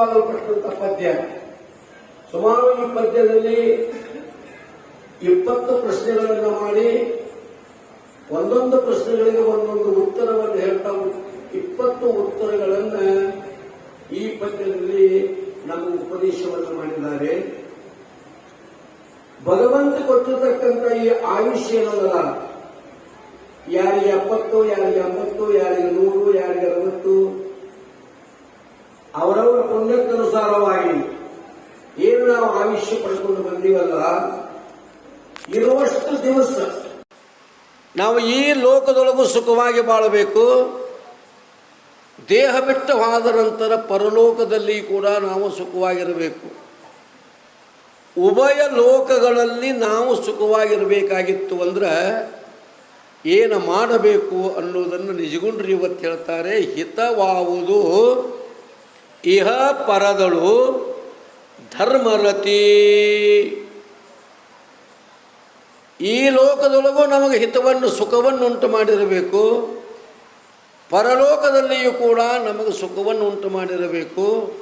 ಪ್ರಶ್ನೋತ್ತರ ರೂಪವಾಗಲ್ಪಟ್ಟಂತ ಪದ್ಯ. ಸುಮಾರು ಈ ಪದ್ಯದಲ್ಲಿ ಇಪ್ಪತ್ತು ಪ್ರಶ್ನೆಗಳನ್ನು ಮಾಡಿ, ಒಂದೊಂದು ಪ್ರಶ್ನೆಗಳಿಗೆ ಒಂದೊಂದು ಉತ್ತರವನ್ನು ಹೇಳ್ತಾ ಇಪ್ಪತ್ತು ಉತ್ತರಗಳನ್ನ ಈ ಪದ್ಯದಲ್ಲಿ ನಮ್ಮ ಉಪದೇಶವನ್ನು ಮಾಡಿದ್ದಾರೆ. ಭಗವಂತ ಕೊಟ್ಟಿರತಕ್ಕಂಥ ಈ ಆಯುಷ್ಯ ಏನಲ್ಲ ಯಾರಿಗೆ ಎಪ್ಪತ್ತು, ಯಾರಿಗೆ ಎಂಬತ್ತು, ಯಾರಿಗೆ ನೂರು, ಯಾರಿಗೆ ಅರವತ್ತು? ಅವರವರ ಪುಣ್ಯಕ್ಕನುಸಾರವಾಗಿ ಏನು ನಾವು ಆಯುಷ್ಯ ಪಡ್ಕೊಂಡು ಬಂದೀವಲ್ಲ, ಇರುವಷ್ಟು ದಿವಸ ನಾವು ಈ ಲೋಕದೊಳಗೂ ಸುಖವಾಗಿ ಬಾಳಬೇಕು. ದೇಹ ಬಿಟ್ಟವಾದ ನಂತರ ಪರಲೋಕದಲ್ಲಿ ಕೂಡ ನಾವು ಸುಖವಾಗಿರಬೇಕು. ಉಭಯ ಲೋಕಗಳಲ್ಲಿ ನಾವು ಸುಖವಾಗಿರಬೇಕಾಗಿತ್ತು ಅಂದ್ರೆ ಏನು ಮಾಡಬೇಕು ಅನ್ನೋದನ್ನು ನಿಜಗುಂಡ್ರಿ ಇವತ್ತು ಹೇಳ್ತಾರೆ, ಹಿತವಾವುದು ಇಹ ಪರದಳು ಧರ್ಮರತಿ. ಈ ಲೋಕದೊಳಗೂ ನಮಗೆ ಹಿತವನ್ನು ಸುಖವನ್ನು ಉಂಟು ಮಾಡಿರಬೇಕು. ಪರಲೋಕದಲ್ಲಿಯೂ ಕೂಡ ನಮಗೆ ಸುಖವನ್ನು ಉಂಟು ಮಾಡಿರಬೇಕು.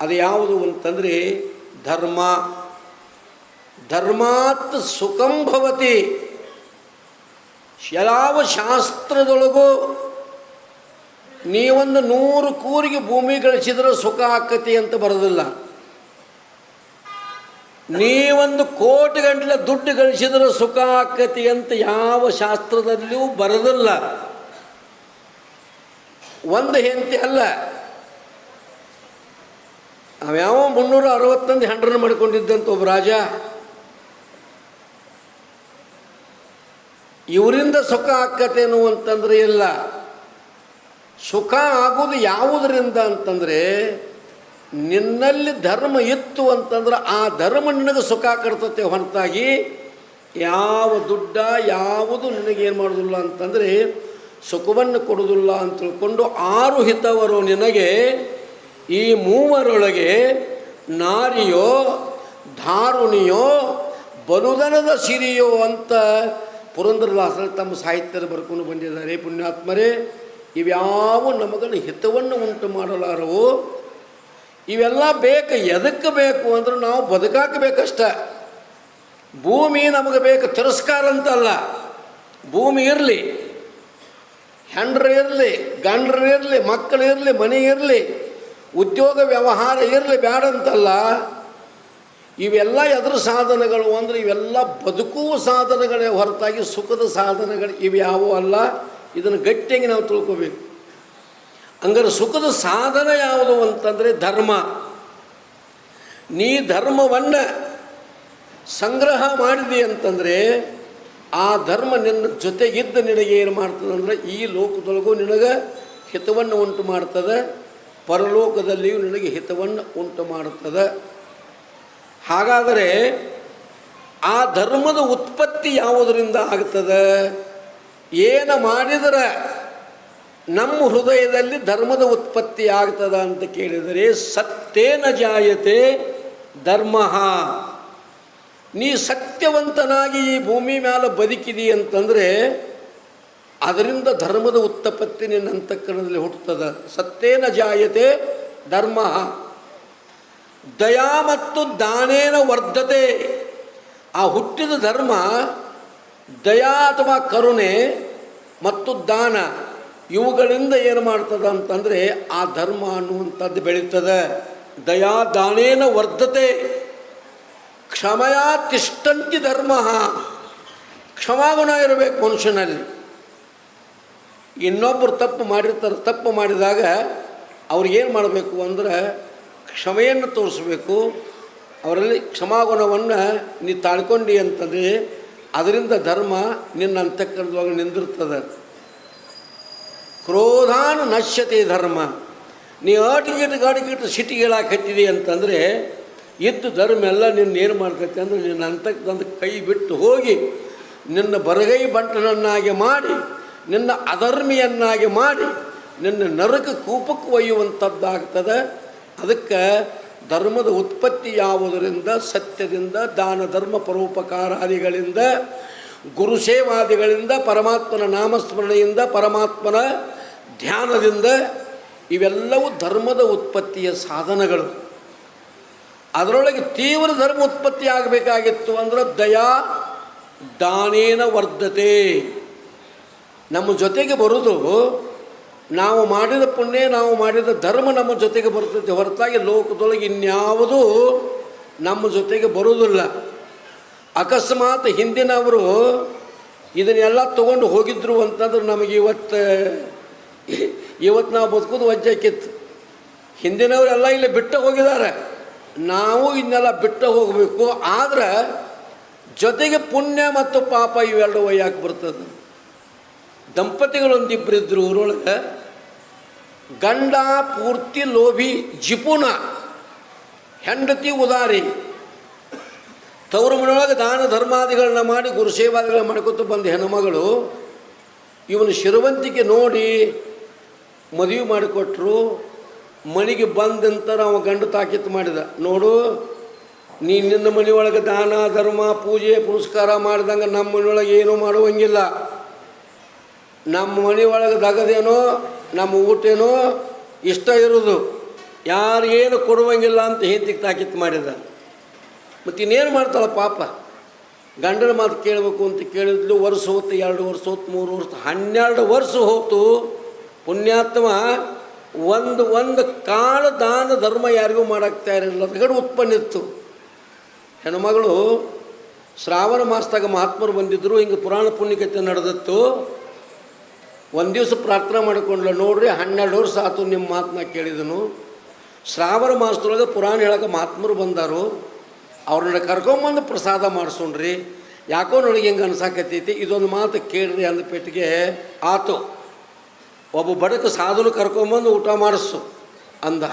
ಅದು ಯಾವುದು ಅಂತಂದರೆ, ಧರ್ಮ. ಧರ್ಮಾತ್ ಸುಖಂಭವತಿ ಶಲಾವ ಶಾಸ್ತ್ರದೊಳಗೂ ನೀವೊಂದು ನೂರು ಕೂರಿಗೆ ಭೂಮಿ ಗಳಿಸಿದ್ರೆ ಸುಖ ಆಕತಿ ಅಂತ ಬರೋದಿಲ್ಲ. ನೀವೊಂದು ಕೋಟಿ ಗಂಟಲೆ ದುಡ್ಡು ಗಳಿಸಿದ್ರೆ ಸುಖ ಆಕತಿ ಅಂತ ಯಾವ ಶಾಸ್ತ್ರದಲ್ಲಿಯೂ ಬರೋದಿಲ್ಲ. ಒಂದು ಹೆಂಡತಿ ಅಲ್ಲ. ಅವ್ಯಾವ ಮುನ್ನೂರ ಅರವತ್ತೊಂದು ಹೆಂಡ್ರನ್ನ ಮಾಡಿಕೊಂಡಿದ್ದಂತ ಒಬ್ಬ ರಾಜ. ಇವರಿಂದ ಸುಖ ಆಕತೆ ಅಂತಂದ್ರೆ ಇಲ್ಲ. ಸುಖ ಆಗೋದು ಯಾವುದರಿಂದ ಅಂತಂದರೆ, ನಿನ್ನಲ್ಲಿ ಧರ್ಮ ಇತ್ತು ಅಂತಂದ್ರೆ ಆ ಧರ್ಮ ನಿನಗೆ ಸುಖ ಕಡ್ತತೆ ಹೊರತಾಗಿ ಯಾವ ದುಡ್ಡ, ಯಾವುದು ನಿನಗೇನು ಮಾಡೋದಿಲ್ಲ ಅಂತಂದರೆ, ಸುಖವನ್ನು ಕೊಡುವುದಿಲ್ಲ ಅಂತ ತಿಳ್ಕೊಂಡು ಆರು ಹಿತವರು ನಿನಗೆ ಈ ಮೂವರೊಳಗೆ ನಾರಿಯೋ, ಧಾರುಣಿಯೋ ಬಲುದನದ ಸಿರಿಯೋ ಅಂತ ಪುರಂದರದಾಸರು ತಮ್ಮ ಸಾಹಿತ್ಯದ ಬರ್ಕೊಂಡು ಬಂದಿದ್ದಾರೆ. ಪುಣ್ಯಾತ್ಮರೇ ಇವ್ಯಾವ ನಮಗನ್ನು ಹಿತವನ್ನು ಉಂಟು ಮಾಡಲಾರವು? ಇವೆಲ್ಲ ಬೇಕು ಎದಕ್ಕೆ ಬೇಕು ಅಂದ್ರೆ ನಾವು ಬದುಕಾಕಬೇಕಷ್ಟ. ಭೂಮಿ ನಮಗೆ ಬೇಕು, ತಿರಸ್ಕಾರ ಅಂತಲ್ಲ ಭೂಮಿ ಇರಲಿ ಹೆಂಡ್ರು ಇರಲಿ, ಗಂಡ್ರು ಇರಲಿ ಮಕ್ಕಳು ಇರಲಿ, ಮನೆ ಇರಲಿ, ಉದ್ಯೋಗ ವ್ಯವಹಾರ ಇರಲಿ ಬ್ಯಾಡಂತಲ್ಲ ಇವೆಲ್ಲ ಎದುರು ಸಾಧನಗಳು ಅಂದರೆ ಇವೆಲ್ಲ ಬದುಕುವ ಸಾಧನಗಳೇ ಹೊರತಾಗಿ ಸುಖದ ಸಾಧನಗಳು ಇವ್ಯಾವೂ ಅಲ್ಲ. ಇದನ್ನು ಗಟ್ಟಿಯಾಗಿ ನಾವು ತಿಳ್ಕೋಬೇಕು. ಹಂಗಾರೆ ಸುಖದ ಸಾಧನ ಯಾವುದು ಅಂತಂದರೆ ಧರ್ಮ. ನೀ ಧರ್ಮವನ್ನು ಸಂಗ್ರಹ ಮಾಡಿದಿ ಅಂತಂದರೆ ಆ ಧರ್ಮ ನಿನ್ನ ಜೊತೆಗಿದ್ದ ನಿನಗೆ ಏನು ಮಾಡ್ತದಂದ್ರೆ ಈ ಲೋಕದೊಳಗೂ ನಿನಗೆ ಹಿತವನ್ನು ಉಂಟು ಮಾಡ್ತದೆ, ಪರಲೋಕದಲ್ಲಿಯೂ ನಿನಗೆ ಹಿತವನ್ನು ಉಂಟು ಮಾಡುತ್ತದೆ ಹಾಗಾದರೆ ಆ ಧರ್ಮದ ಉತ್ಪತ್ತಿ ಯಾವುದರಿಂದ ಆಗ್ತದೆ? ಏನು ಮಾಡಿದರೆ ನಮ್ಮ ಹೃದಯದಲ್ಲಿ ಧರ್ಮದ ಉತ್ಪತ್ತಿ ಆಗ್ತದ ಅಂತ ಕೇಳಿದರೆ ಸತ್ತೇನ ಜಾಯತೆ ಧರ್ಮ. ನೀ ಸತ್ಯವಂತನಾಗಿ ಈ ಭೂಮಿ ಮೇಲೆ ಬದುಕಿದಿ ಅಂತಂದರೆ ಅದರಿಂದ ಧರ್ಮದ ಉತ್ಪತ್ತಿ ನಿನ್ನ ಅಂತಃಕರಣದಲ್ಲಿ ಹುಟ್ಟುತ್ತದೆ. ಸತ್ಯೇನ ಜಾಯತೆ ಧರ್ಮ. ದಯಾ ಮತ್ತು ದಾನೇನ ವರ್ಧತೆ. ಆ ಹುಟ್ಟಿದ ಧರ್ಮ ದಯಾ ಅಥವಾ ಕರುಣೆ ಮತ್ತು ದಾನ ಇವುಗಳಿಂದ ಏನು ಮಾಡ್ತದೆ ಅಂತಂದರೆ ಆ ಧರ್ಮ ಅನ್ನುವಂಥದ್ದು ಬೆಳೀತದೆ. ದಯಾ ದಾನೇನ ವರ್ಧತೆ. ಕ್ಷಮಯ ತಿಷ್ಟಂತಿ ಧರ್ಮ. ಕ್ಷಮಾಗುಣ ಇರಬೇಕು ಮನುಷ್ಯನಲ್ಲಿ. ಇನ್ನೊಬ್ಬರು ತಪ್ಪು ಮಾಡಿರ್ತಾರೆ, ತಪ್ಪು ಮಾಡಿದಾಗ ಅವ್ರಿಗೇನು ಮಾಡಬೇಕು ಅಂದ್ರೆ ಕ್ಷಮೆಯನ್ನು ತೋರಿಸ್ಬೇಕು. ಅವರಲ್ಲಿ ಕ್ಷಮಾಗುಣವನ್ನು ನೀ ತಾಳ್ಕೊಂಡಿ ಅಂತಂದರೆ ಅದರಿಂದ ಧರ್ಮ ನಿನ್ನ ಅಂತಕ್ಕಂಥವಾಗ ನಿಂದಿರ್ತದೆ. ಕ್ರೋಧಾನ ನಶ್ಯತೆ ಧರ್ಮ. ನೀ ಆಟಿಗಿಟ್ಟು ಗಾಡಿಗಿಟ್ಟು ಸಿಟಿ ಹೇಳಾಕತ್ತಿದಿ ಅಂತಂದರೆ ಇದ್ದು ಧರ್ಮ ಎಲ್ಲ ನಿನ್ನ ಏನು ಮಾಡ್ತೈತೆ ಅಂದರೆ ನಿನ್ನ ಅಂತಕ್ಕಂಥ ಕೈ ಬಿಟ್ಟು ಹೋಗಿ, ನಿನ್ನ ಬರಗೈ ಬಂಟನನ್ನಾಗಿ ಮಾಡಿ, ನಿನ್ನ ಅಧರ್ಮಿಯನ್ನಾಗಿ ಮಾಡಿ, ನಿನ್ನ ನರಕ ಕೂಪಕ್ಕೆ ಒಯ್ಯುವಂಥದ್ದಾಗ್ತದೆ. ಅದಕ್ಕೆ ಧರ್ಮದ ಉತ್ಪತ್ತಿ ಯಾವುದರಿಂದ, ಸತ್ಯದಿಂದ, ದಾನ ಧರ್ಮ ಪರೋಪಕಾರಾದಿಗಳಿಂದ ಗುರುಸೇವಾದಿಗಳಿಂದ ಪರಮಾತ್ಮನ ನಾಮಸ್ಮರಣೆಯಿಂದ, ಪರಮಾತ್ಮನ ಧ್ಯಾನದಿಂದ ಇವೆಲ್ಲವೂ ಧರ್ಮದ ಉತ್ಪತ್ತಿಯ ಸಾಧನಗಳು. ಅದರೊಳಗೆ ತೀವ್ರ ಧರ್ಮ ಉತ್ಪತ್ತಿ ಆಗಬೇಕಾಗಿತ್ತು ಅಂದ್ರೆ ದಯಾ ದಾನೇನ ವರ್ಧತೆ. ನಮ್ಮ ಜೊತೆಗೆ ಬರೋದು ನಾವು ಮಾಡಿದ ಪುಣ್ಯ, ನಾವು ಮಾಡಿದ ಧರ್ಮ ನಮ್ಮ ಜೊತೆಗೆ ಬರ್ತೈತೆ ಹೊರತಾಗಿ ಲೋಕದೊಳಗೆ ಇನ್ಯಾವುದೂ ನಮ್ಮ ಜೊತೆಗೆ ಬರುವುದಿಲ್ಲ. ಅಕಸ್ಮಾತ್ ಹಿಂದಿನವರು ಇದನ್ನೆಲ್ಲ ತೊಗೊಂಡು ಹೋಗಿದ್ರು ಅಂತಂದ್ರೆ ನಮಗೆ ಇವತ್ತು ಇವತ್ತು ನಾವು ಬದುಕೋದು ವಜ್ಜಕ್ಕಿತ್ತು. ಹಿಂದಿನವರೆಲ್ಲ ಇಲ್ಲಿ ಬಿಟ್ಟು ಹೋಗಿದ್ದಾರೆ. ನಾವು ಇನ್ನೆಲ್ಲ ಬಿಟ್ಟು ಹೋಗಬೇಕು. ಆದ್ರೆ ಜೊತೆಗೆ ಪುಣ್ಯ ಮತ್ತು ಪಾಪ ಇವೆರಡು ಒಯ್ಯಕ್ಕೆ ಬರ್ತದೆ. ದಂಪತಿಗಳೊಂದಿಬ್ಬರಿದ್ರು ಊರೊಳಗೆ. ಗಂಡ, ಪೂರ್ತಿ ಲೋಭಿ ಜಿಪುನ ಹೆಂಡತಿ ಉದಾರಿ. ತವರು ಮನೆಯೊಳಗೆ ದಾನ ಧರ್ಮಾದಿಗಳನ್ನ ಮಾಡಿ ಗುರುಸೇವಾದಿಗಳನ್ನ ಮಾಡಿಕೊತ ಬಂದ ಹೆಣ್ಣುಮಗಳು ಇವನು ಶಿರವಂತಿಕೆ ನೋಡಿ ಮದುವೆ ಮಾಡಿಕೊಟ್ರು. ಮನೆಗೆ ಬಂದಂತರ ಅವ ಗಂಡು ತಾಕೀತು ಮಾಡಿದ. ನೋಡು, ನೀ ನಿನ್ನ ಮನೆಯೊಳಗೆ ದಾನ, ಧರ್ಮ, ಪೂಜೆ, ಪುನಸ್ಕಾರ ಮಾಡಿದಂಗೆ ನಮ್ಮ ಮನೆಯೊಳಗೆ ಏನೂ ಮಾಡುವಂಗಿಲ್ಲ. ನಮ್ಮ ಮನೆ ಒಳಗೆ ದಗದೇನೋ ನಮ್ಮ ಊಟೇನೋ, ಇಷ್ಟ ಇರೋದು. ಯಾರಿಗೇನು ಕೊಡುವಂಗಿಲ್ಲ ಅಂತ ಹೆಂಡತಿಗೆ ತಾಕೀತು ಮಾಡಿದ. ಮತ್ತು ಇನ್ನೇನು ಮಾಡ್ತಾಳೆ ಪಾಪ? ಗಂಡನ ಮಾತು ಕೇಳಬೇಕು ಅಂತ ಕೇಳಿದ್ಲು, ವರ್ಷ ಹೊತ್ತು, ಎರಡು ವರ್ಷ ಹೊತ್ತು, ಮೂರು ವರ್ಷ ಹನ್ನೆರಡು ವರ್ಷ ಹೋತು. ಪುಣ್ಯಾತ್ಮ ಒಂದು ಒಂದು ಕಾಳು ದಾನ ಧರ್ಮ ಯಾರಿಗೂ ಮಾಡಾಕ್ತಾ ತಯಾರಿಲ್ಲ ರಗಡು ಉತ್ಪನ್ನ ಇತ್ತು. ಹೆಣ್ಮಗಳು ಶ್ರಾವಣ ಮಾಸದಾಗ ಮಹಾತ್ಮರು ಬಂದಿದ್ದರು ಹಿಂಗೆ ಪುರಾಣ ಪುಣ್ಯಕತೆ ನಡೆದತ್ತು. ಒಂದು ದಿವಸ ಪ್ರಾರ್ಥನೆ ಮಾಡಿಕೊಂಡ್ಲ, ನೋಡ್ರಿ ಹನ್ನೆರಡು ವರ್ಷ ಆತು ನಿಮ್ಮ ಮಾತನ್ನ ಕೇಳಿದನು. ಶ್ರಾವಣ ಮಾಸದೊಳಗೆ ಪುರಾಣ ಹೇಳಕ್ಕೆ ಮಹಾತ್ಮರು ಬಂದರು. ಅವ್ರನ್ನ ಕರ್ಕೊಂಬಂದು ಪ್ರಸಾದ ಮಾಡಿಸೋಣ್ರಿ. ಯಾಕೋ ನನಗೆ ಹೆಂಗೆ ಅನ್ಸಾಕತ್ತೈತಿ, ಇದೊಂದು ಮಾತು ಕೇಳ್ರಿ ಅಂದ ಪೆಟ್ಟಿಗೆ, ಆತು, ಒಬ್ಬ ಬಡಕ ಸಾಧುನು ಕರ್ಕೊಂಬಂದು ಊಟ ಮಾಡಿಸು, ಅಂದ.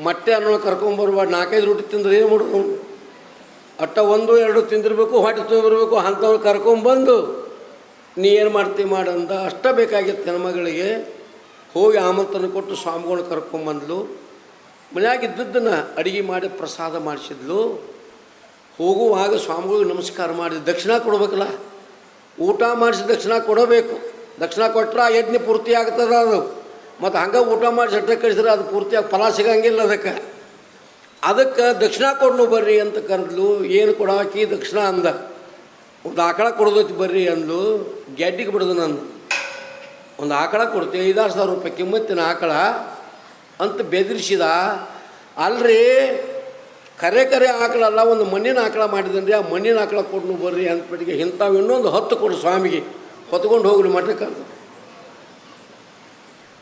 ಮೊಟ್ಟೆ ಅನ್ನೋ ಕರ್ಕೊಂಬರುವ ನಾಲ್ಕೈದು ರೊಟ್ಟಿ ತಿಂದ್ರೆ ಏನು ಮಾಡೋದು? ಅಟ್ಟ ಒಂದು, ಎರಡು ತಿಂದಿರಬೇಕು, ಹೊಟ್ಟೆ ತುಂಬಿರಬೇಕು ಅಂಥವ್ರು ಕರ್ಕೊಂಬಂದು ನೀ ಏನು ಮಾಡ್ತೀವಿ ಮಾಡಂದ ಅಷ್ಟ ಬೇಕಾಗಿತ್ತು ಹೆಣ್ಮಗಳಿಗೆ. ಹೋಗಿ ಆಮಂತ್ರಣ ಕೊಟ್ಟು ಸ್ವಾಮಿಗಳನ್ನ ಕರ್ಕೊಂಬಂದ್ಲು. ಮನ್ಯಾಗ ಇದ್ದದ್ದನ್ನು ಅಡುಗೆ ಮಾಡಿ ಪ್ರಸಾದ ಮಾಡಿಸಿದ್ಲು. ಹೋಗುವಾಗ ಸ್ವಾಮಿಗಳಿಗೆ ನಮಸ್ಕಾರ ಮಾಡಿ, ದಕ್ಷಿಣ ಕೊಡಬೇಕಲ್ಲ? ಊಟ ಮಾಡಿಸಿ ದಕ್ಷಿಣ ಕೊಡಬೇಕು. ದಕ್ಷಿಣ ಕೊಟ್ಟರೆ ಆ ಯಜ್ಞ ಪೂರ್ತಿ ಆಗ್ತದೆ ಅದು. ಮತ್ತು ಹಂಗೆ ಊಟ ಮಾಡಿ ಸಟ್ಟ ಕಳಿಸಿದ್ರೆ ಅದು ಪೂರ್ತಿಯಾಗಿ ಫಲ ಸಿಗಂಗಿಲ್ಲ ಅದಕ್ಕೆ. ಅದಕ್ಕೆ ದಕ್ಷಿಣ ಕೊಡ್ನು ಬರ್ರಿ ಅಂತ ಕರೆದ್ಲು. ಏನು ಕೊಡಾಕಿ ದಕ್ಷಿಣ ಅಂದ. ಒಂದು ಆಕಳ ಕೊಡೋದೈತಿ ಬರ್ರಿ ಅಂದ್ಲು, ಗೆಡ್ಡಿಗೆ ಬಿಡೋದು ನಾನು ಒಂದು ಆಕಳ ಕೊಡ್ತೀನಿ, ಐದಾರು ಸಾವಿರ ರೂಪಾಯಿ ಕಿಮ್ಮತ್ತಿನ ಆಕಳ ಅಂತ ಬೆದರಿಸಿದ. ಅಲ್ರಿ, ಕರೆ ಕರೆ ಆಕಳಲ್ಲ ಒಂದು ಮಣ್ಣಿನ ಆಕಳ ಮಾಡಿದನ್ರಿ, ಆ ಮಣ್ಣಿನ ಆಕಳ ಕೊಡ್ನು ಬರ್ರಿ ಅಂದ್ಬಿಟ್ಟಿಗೆ ಇಂಥವು ಇನ್ನೊಂದು ಹತ್ತು ಕೊಡು ಸ್ವಾಮಿಗೆ. ಹೊತ್ಕೊಂಡು ಹೋಗ್ರಿ ಮಠಕ್ಕೆ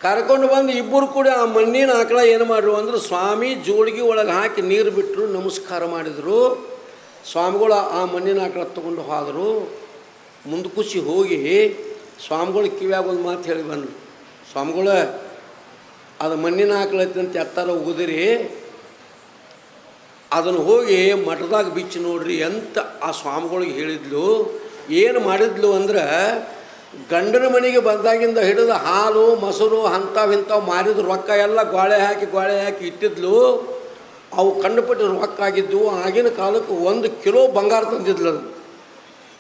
ಕರ್ಕೊಂಡು ಬಂದು ಇಬ್ಬರು ಕೂಡ ಆ ಮಣ್ಣಿನ ಆಕಳ ಏನು ಮಾಡ್ರು ಅಂದ್ರೆ, ಸ್ವಾಮಿ ಜೋಳಿಗೆ ಒಳಗೆ ಹಾಕಿ ನೀರು ಬಿಟ್ಟರು ನಮಸ್ಕಾರ ಮಾಡಿದರು. ಸ್ವಾಮಿಗಳು ಆ ಮಣ್ಣಿನ ಆಕಳ ತೊಗೊಂಡು ಹೋದರು. ಮುಂದಕ್ಕುಸಿ ಹೋಗಿ ಸ್ವಾಮಿಗಳು ಕಿವ್ಯಾಗ ಒಂದು ಮಾತು ಹೇಳಿ ಬಂದರು. ಸ್ವಾಮಿಗಳು, ಅದು ಮಣ್ಣಿನ ಆಕಳ ಐತಿ ಅಂತ ಎತ್ತಾರ ಉಗಿದಿರಿ. ಅದನ್ನು ಹೋಗಿ ಮಠದಾಗ ಬಿಚ್ಚಿ ನೋಡ್ರಿ ಅಂತ ಆ ಸ್ವಾಮಿಗಳಿಗೆ ಹೇಳಿದ್ಲು. ಏನು ಮಾಡಿದ್ಲು ಅಂದ್ರೆ, ಗಂಡನ ಮನೆಗೆ ಬಂದಾಗಿಂದ ಹಿಡಿದು ಹಾಲು, ಮೊಸರು, ಅಂಥವು ಇಂಥವು ಮಾರಿದ ರೊಕ್ಕ ಎಲ್ಲ ಗ್ವಾಳೆ ಹಾಕಿ ಗ್ವಾಳೆ ಹಾಕಿ ಇಟ್ಟಿದ್ಲು. ಅವು ಕಂಡುಪಟ್ಟು ರೊಕ್ಕ ಆಗಿದ್ದವು ಆಗಿನ ಕಾಲಕ್ಕೆ ಒಂದು ಕಿಲೋ ಬಂಗಾರ ತಂದಿದ್ಲು ಅದು.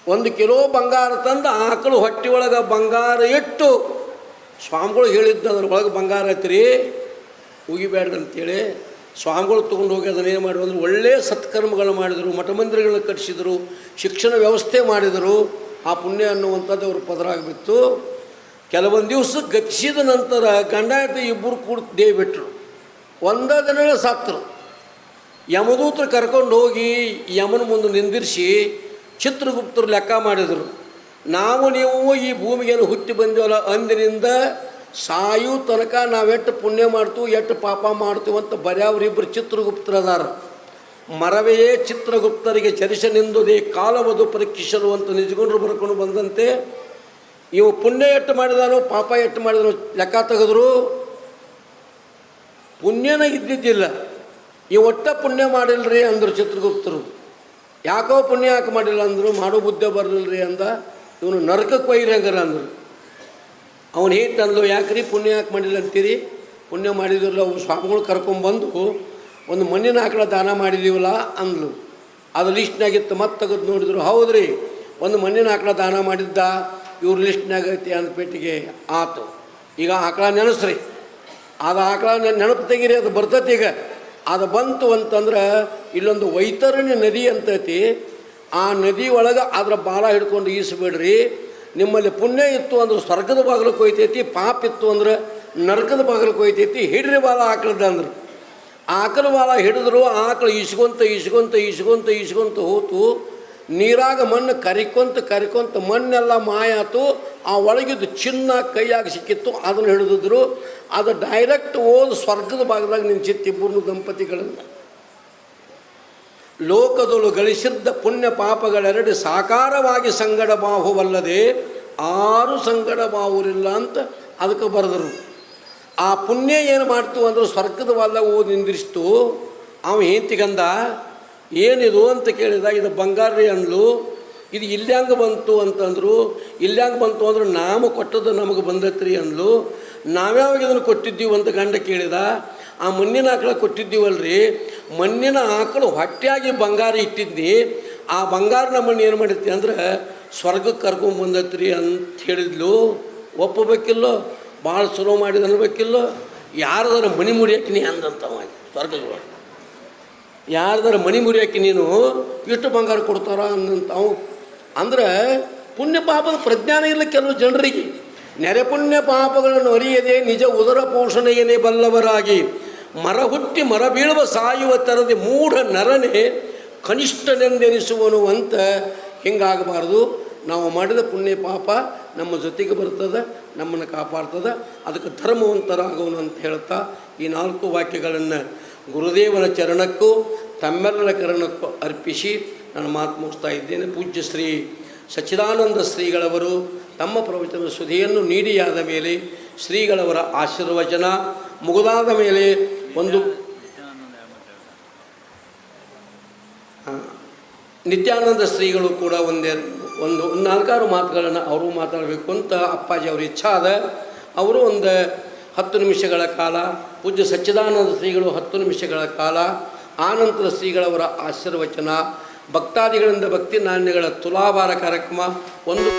ಒಂದು ಕಿಲೋ ಬಂಗಾರ ತಂದು ಆಕಳು ಹೊಟ್ಟೆ ಒಳಗೆ ಬಂಗಾರ ಇಟ್ಟು ಸ್ವಾಮಿಗಳು ಹೇಳಿದ್ದು ಅದ್ರೊಳಗೆ ಬಂಗಾರ ಐತ್ರಿ ಉಗಿಬೇಡ್ರಿ ಅಂತೇಳಿ ಸ್ವಾಮಿಗಳು ತೊಗೊಂಡು ಹೋಗಿ ಅದನ್ನ ಏನು ಮಾಡಿದ್ರು, ಅಂದರೆ ಒಳ್ಳೆಯ ಸತ್ಕರ್ಮಗಳು ಮಾಡಿದರು, ಮಠ ಮಂದಿರಗಳನ್ನ ಕಟ್ಟಿಸಿದರು, ಶಿಕ್ಷಣ ವ್ಯವಸ್ಥೆ ಮಾಡಿದರು. ಆ ಪುಣ್ಯ ಅನ್ನುವಂಥದ್ದು ಅವ್ರ ಪದರಾಗ ಬಿತ್ತು ಕೆಲವೊಂದು ದಿವಸ ಗತಿಸಿದ ನಂತರ ಗಂಡ ಇಬ್ಬರು ಕೂಡ ದೇವಿಟ್ರು ಒಂದೇ ದಿನ ಸತ್ತರು ಯಮದೂತರು ಕರ್ಕೊಂಡು ಹೋಗಿ ಯಮನ ಮುಂದೆ ನಿಂದಿರಿಸಿ ಚಿತ್ರಗುಪ್ತರು ಲೆಕ್ಕ ಮಾಡಿದರು. ನಾವು ನೀವು ಈ ಭೂಮಿಗೇನು ಹುಟ್ಟಿ ಬಂದೇವಲ್ಲ, ಅಂದಿನಿಂದ ಸಾಯು ತನಕ ನಾವೆಟ್ಟು ಪುಣ್ಯ ಮಾಡ್ತೀವಿ, ಎಷ್ಟು ಪಾಪ ಮಾಡ್ತೀವಿ ಅಂತ ಬರ್ಯಾವ್ರಿಬ್ಬರು ಚಿತ್ರಗುಪ್ತರು ಅದಾರ ಮರವೆಯೇ ಚಿತ್ರಗುಪ್ತರಿಗೆ ಚರಿಸನೆಂದುದೇ ಕಾಲವದು ಪರೀಕ್ಷಿಸಲು ಅಂತ ನಿಜಗೊಂಡ್ರು ಬರ್ಕೊಂಡು ಬಂದಂತೆ ಇವು ಪುಣ್ಯ ಎಟ್ಟು ಮಾಡಿದಾನೋ ಪಾಪ ಎಟ್ಟು ಮಾಡಿದಾನೋ ಲೆಕ್ಕ ತೆಗೆದ್ರು. ಪುಣ್ಯನ ಇದ್ದಿದ್ದಿಲ್ಲ. ಈ ಒಟ್ಟ ಪುಣ್ಯ ಮಾಡಿಲ್ರಿ ಅಂದರು ಚಿತ್ರಗುಪ್ತರು. ಯಾಕೋ ಪುಣ್ಯ ಯಾಕೆ ಮಾಡಿಲ್ಲ ಅಂದರು, ಮಾಡೋ ಬುದ್ಧಿ ಬರಲಿಲ್ಲರಿ ಅಂದ, ಇವನು ನರಕಕ್ಕೆ ಒಯ್ರಂಗರ ಅಂದರು. ಅವನು ಹೇಗೆ ಅಂದ್ಲು ಯಾಕ್ರಿ ಪುಣ್ಯ ಯಾಕೆ ಮಾಡಿಲ್ಲ ಅಂತೀರಿ? ಪುಣ್ಯ ಮಾಡಿದ್ರಲ್ಲ ಅವು ಸ್ವಾಮಿಗಳು ಕರ್ಕೊಂಬಂದು ಒಂದು ಮಣ್ಣಿನ ಆಕಳ ದಾನ ಮಾಡಿದೀವಲ್ಲ ಅಂದ್ಲು. ಅದು ಲಿಸ್ಟ್ನಾಗಿತ್ತು ಮತ್ತೆ ತೆಗೆದು ನೋಡಿದ್ರು, ಹೌದ್ರಿ, ಒಂದು ಮಣ್ಣಿನ ಆಕಳ ದಾನ ಮಾಡಿದ್ದ, ಇವ್ರ ಲಿಸ್ಟ್ನಾಗ ಐತಿ ಅಂದ್ಪೇಟಿಗೆ ಆತು. ಈಗ ಆಕಳ ನೆನೆಸ್ರಿ. ಅದು ಆಕಳ ನೆನಪು ತೆಗೀರಿ, ಅದು ಬರ್ತೈತಿ ಈಗ. ಅದು ಬಂತು ಅಂತಂದ್ರೆ ಇಲ್ಲೊಂದು ವೈತರಣಿ ನದಿ ಅಂತೈತಿ. ಆ ನದಿ ಒಳಗೆ ಅದರ ಬಾಲ ಹಿಡ್ಕೊಂಡು ಈಸಬೇಡ್ರಿ. ನಿಮ್ಮಲ್ಲಿ ಪುಣ್ಯ ಇತ್ತು ಅಂದ್ರೆ ಸ್ವರ್ಗದ ಬಾಗಿಲಕ್ಕೆ ಹೋಯ್ತೈತಿ ಪಾಪ ಇತ್ತು ಅಂದ್ರೆ ನರಕದ ಬಾಗಿಲಕ್ಕೆ ಹೋಯ್ತೈತಿ ಹಿಡ್ರಿ ಬಾಲ ಆಕಳದ ಅಂದ್ರೆ. ಆಕಳ ಬಾಲ ಹಿಡಿದ್ರು, ಆಕಳು ಈಸ್ಕೊಂತ ಇಸ್ಕೊಂತ ಈಸ್ಕೊಂತ ಇಸ್ಕೊಂತ ಹೋತು. ನೀರಾಗ ಮಣ್ಣು ಕರಿಕೊಂತ ಕರಿಕೊಂತ ಮಣ್ಣೆಲ್ಲ ಮಾಯಾತು, ಆ ಒಳಗಿದ್ದು ಚಿನ್ನ ಕೈಯಾಗಿ ಸಿಕ್ಕಿತ್ತು, ಅದನ್ನು ಹಿಡಿದಿದ್ರು. ಅದು ಡೈರೆಕ್ಟ್ ಓದು ಸ್ವರ್ಗದ ಭಾಗದಾಗ ಪೂರ್ಣ ದಂಪತಿಗಳನ್ನು. ಲೋಕದೊಳು ಗಳಿಸಿದ್ದ ಪುಣ್ಯ ಪಾಪಗಳೆರಡು ಸಾಕಾರವಾಗಿ ಸಂಗಡ ಬಾಹುವಲ್ಲದೆ, ಆರು ಸಂಗಡ ಬಾಹುರಿಲ್ಲ ಅಂತ ಅದಕ್ಕೆ ಬರೆದರು. ಆ ಪುಣ್ಯ ಏನು ಮಾಡ್ತು ಅಂದ್ರೆ ಸ್ವರ್ಗದ ವಲ್ಲ ಓದಿ ನಿಂದಿರಿಸ್ತು. ಅವ ಹೆಂತಿಗಂದ ಏನಿದು ಅಂತ ಕೇಳಿದ, ಇದು ಬಂಗಾರಿ ಅಂದ್ಲು. ಇದು ಇಲ್ಯಾಂಗ ಬಂತು ಅಂತಂದ್ರು, ಇಲ್ಯಾಂಗ ಬಂತು ಅಂದ್ರೆ ನಾಮ ಕೊಟ್ಟದ್ದು ನಮಗೆ ಬಂದತ್ರಿ ಅಂದ್ಲು. ನಾವ್ಯಾವಾಗ ಇದನ್ನು ಕೊಟ್ಟಿದ್ದೀವಿ ಅಂತ ಗಂಡ ಕೇಳಿದ, ಆ ಮಣ್ಣಿನ ಆಕಳ ಕೊಟ್ಟಿದ್ದೀವಲ್ರಿ. ಮಣ್ಣಿನ ಆಕಳು ಹೊಟ್ಟೆಯಾಗಿ ಬಂಗಾರ ಇಟ್ಟಿದ್ದಿ ಆ ಬಂಗಾರ ಮಣ್ಣು ಏನು ಮಾಡಿತ್ತಿ ಅಂದ್ರೆ ಸ್ವರ್ಗಕ್ಕೆ ಕರ್ಕೊಂಡ್ ಬಂದತ್ರಿ ಅಂತ ಹೇಳಿದ್ಲು. ಒಪ್ಪಬೇಕಿಲ್ಲೋ? ಭಾಳ ಚಲೋ ಮಾಡಿದ ಅನ್ಬೇಕಿಲ್ಲೋ ಯಾರದಾರ ಮಣಿ ಮುಡಿಯಕ್ಕೆ ನೀ ಅಂದಂತವ ಸ್ವರ್ಗಗಳು ಯಾರ್ದಾರ ಮಣಿ ಮುರಿಯಕ್ಕೆ ನೀನು ಇಷ್ಟು ಬಂಗಾರ ಕೊಡ್ತಾರ ಅಂದಂತಾವು ಅಂದ್ರೆ ಪುಣ್ಯ ಪಾಪದ ಪ್ರಜ್ಞಾನ ಇಲ್ಲ ಕೆಲವು ಜನರಿಗೆ. ನೆರೆ ಪುಣ್ಯ ಪಾಪಗಳನ್ನು ಅರಿಯದೆ ನಿಜ ಉದರ ಪೋಷಣೆಯನ್ನೇ ಬಲ್ಲವರಾಗಿ. ಮರ ಹುಟ್ಟಿ ಮರ ಬೀಳುವ ಸಾಯುವ ತರದೆ ಮೂಢ ನರನೆ ಕನಿಷ್ಠನೆಂದೆನಿಸುವನು ಅಂತ ಹಿಂಗಾಗಬಾರ್ದು. ನಾವು ಮಾಡಿದ ಪುಣ್ಯ ಪಾಪ ನಮ್ಮ ಜೊತೆಗೆ ಬರ್ತದೆ, ನಮ್ಮನ್ನು ಕಾಪಾಡ್ತದೆ. ಅದಕ್ಕೆ ಧರ್ಮವಂತರಾಗೋನು ಅಂತ ಹೇಳ್ತಾ ಈ ನಾಲ್ಕು ವಾಕ್ಯಗಳನ್ನು ಗುರುದೇವನ ಚರಣಕ್ಕೂ ತಮ್ಮೆಲ್ಲರ ಕರಣಕ್ಕೂ ಅರ್ಪಿಸಿ ನಾನು ಮಾತು ಮುಗಿಸ್ತಾ ಇದ್ದೇನೆ. ಪೂಜ್ಯ ಶ್ರೀ ಸಚ್ಚಿದಾನಂದ ಶ್ರೀಗಳವರು ತಮ್ಮ ಪ್ರವಚನ ಸುದಿಯನ್ನು ನೀಡಿಯಾದ ಮೇಲೆ ಶ್ರೀಗಳವರ ಆಶೀರ್ವಚನ ಮುಗಿದಾದ ಮೇಲೆ ಒಂದು ನಿತ್ಯಾನಂದ ಶ್ರೀಗಳು ಕೂಡ ಒಂದೇ, ಒಂದು ನಾಲ್ಕಾರು ಮಾತುಗಳನ್ನು ಅವರು ಮಾತಾಡಬೇಕು ಅಂತ ಅಪ್ಪಾಜಿ ಅವ್ರ ಇಚ್ಛಾ ಅದ ಅವರು ಒಂದು ಹತ್ತು ನಿಮಿಷಗಳ ಕಾಲ, ಪೂಜ್ಯ ಸಚ್ಚಿದಾನಂದ ಶ್ರೀಗಳು ಹತ್ತು ನಿಮಿಷಗಳ ಕಾಲ, ಆನಂತರ ಶ್ರೀಗಳವರ ಆಶೀರ್ವಚನ, ಭಕ್ತಾದಿಗಳಿಂದ ಭಕ್ತಿ ನಾಣ್ಯಗಳ ತುಲಾಭಾರ ಕಾರ್ಯಕ್ರಮ, ಒಂದು